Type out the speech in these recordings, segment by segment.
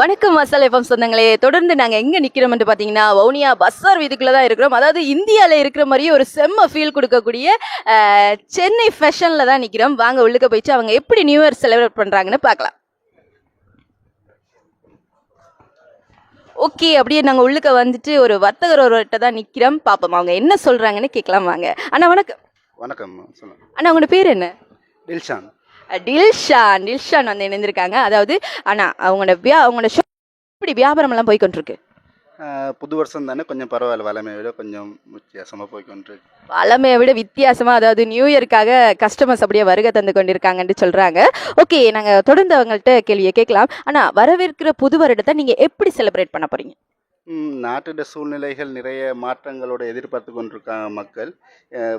வணக்கம் மசாலா எஃப்எம் சொந்தங்களே. தொடர்ந்து நாங்க எங்க நிக்கிறோம்னு பாத்தீங்கன்னா வவுனியா பஸ்ஸார் வீதிக்குள்ள தான் இருக்கிறோம். அதாவது இந்தியால இருக்கிற மாதிரியே ஒரு செம்ம ஃபீல் கொடுக்கக்கூடிய சென்னை ஃபேஷன்ல தான் நிக்கிறோம். வாங்க உள்ளுக்க போயிட்டு அவங்க எப்படி நியூ இயர் செலிப்ரேட் பண்றாங்கன்னு பார்க்கலாம். ஓகே அப்படியே நாங்க உள்ளுக்க வந்துட்டு ஒரு வர்த்தகர் ஒருவர்கிட்ட தான் நிக்கிறோம். பாப்போம் அவங்க என்ன சொல்றாங்கன்னு கேட்கலாம் வாங்க. அண்ணா வணக்கம். வணக்கம் அண்ணா உங்களோட பேர் என்ன? டில்ஷான் டில்ஷான் டில்ஷான் வந்து இணைந்திருக்காங்க. அதாவது அண்ணா அவங்களோட வியா அவங்களோட ஷோ எப்படி வியாபாரம் எல்லாம் போய்க்கொண்டிருக்கு? ஆஹ் புது வருஷம் தானே கொஞ்சம் பரவாயில்ல. வளமையை விட கொஞ்சம் வித்தியாசமாக போய்க்கொண்டிருக்கு. பழமையை விட வித்தியாசமா அதாவது நியூ இயர்க்காக கஸ்டமர்ஸ் அப்படியே வருகை தந்து கொண்டிருக்காங்கன்னு சொல்றாங்க. ஓகே நாங்க தொடர்ந்து அவங்கள்ட்ட கேள்வியை கேட்கலாம். ஆனா வரவேற்கிற புது வருடத்தை நீங்க எப்படி செலிப்ரேட் பண்ண போறீங்க? ம், நாட்டோட சூழ்நிலைகள் நிறைய மாற்றங்களோட எதிர்பார்த்து கொண்டிருக்காங்க மக்கள்.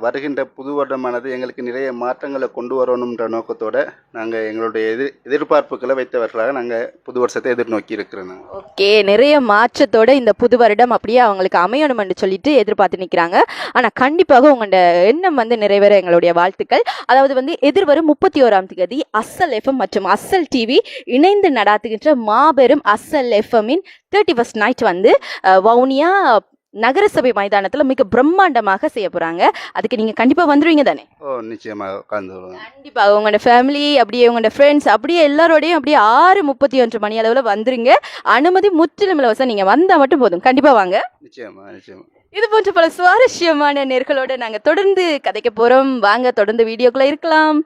வருகின்ற புது வருடமானது எங்களுக்கு நிறைய மாற்றங்களை கொண்டு வரணுன்ற நோக்கத்தோடு நாங்கள் எங்களுடைய எதிர் எதிர்பார்ப்புகளை வைத்தவர்களாக நாங்கள் புது வருஷத்தை எதிர்நோக்கி இருக்கிறோம். ஓகே நிறைய மாற்றத்தோட இந்த புது வருடம் அப்படியே அவங்களுக்கு அமையணும்னு சொல்லிட்டு எதிர்பார்த்து நிற்கிறாங்க ஆனால் கண்டிப்பாக உங்களோட எண்ணம் வந்து நிறைவேற எங்களுடைய வாழ்த்துக்கள். அதாவது வந்து எதிர்வரும் முப்பத்தி ஓராம் தேதி அசல் எஃப்எம் மற்றும் அசல் டிவி இணைந்து நடாத்துகின்ற மாபெரும் அசல் எஃப்எம்மின் தேர்ட்டி ஃபஸ்ட் நைட் வந்து வவுனியா நகரசபை மைதானத்தில் மிக பிரம்மாண்டமாக செய்ய போகிறாங்க அதுக்கு நீங்கள் கண்டிப்பாக வந்துருவீங்க தானே? ஓ நிச்சயமாக கண்டிப்பாக உங்களோட ஃபேமிலி அப்படியே உங்களோட ஃப்ரெண்ட்ஸ் அப்படியே எல்லாரோடையும் அப்படியே ஆறு முப்பத்தி ஒன்று மணி அளவில் வந்துருங்க. அனுமதி முற்றிலும் இலவசம். நீங்கள் வந்தால் மட்டும் போதும். கண்டிப்பாக வாங்க. நிச்சயமாக நிச்சயமாக இது போன்ற பல சுவாரஸ்யமான நேர்களோட நாங்கள் தொடர்ந்து கதைக்க போகிறோம் வாங்க தொடர்ந்து வீடியோக்குள்ளே இருக்கலாம்.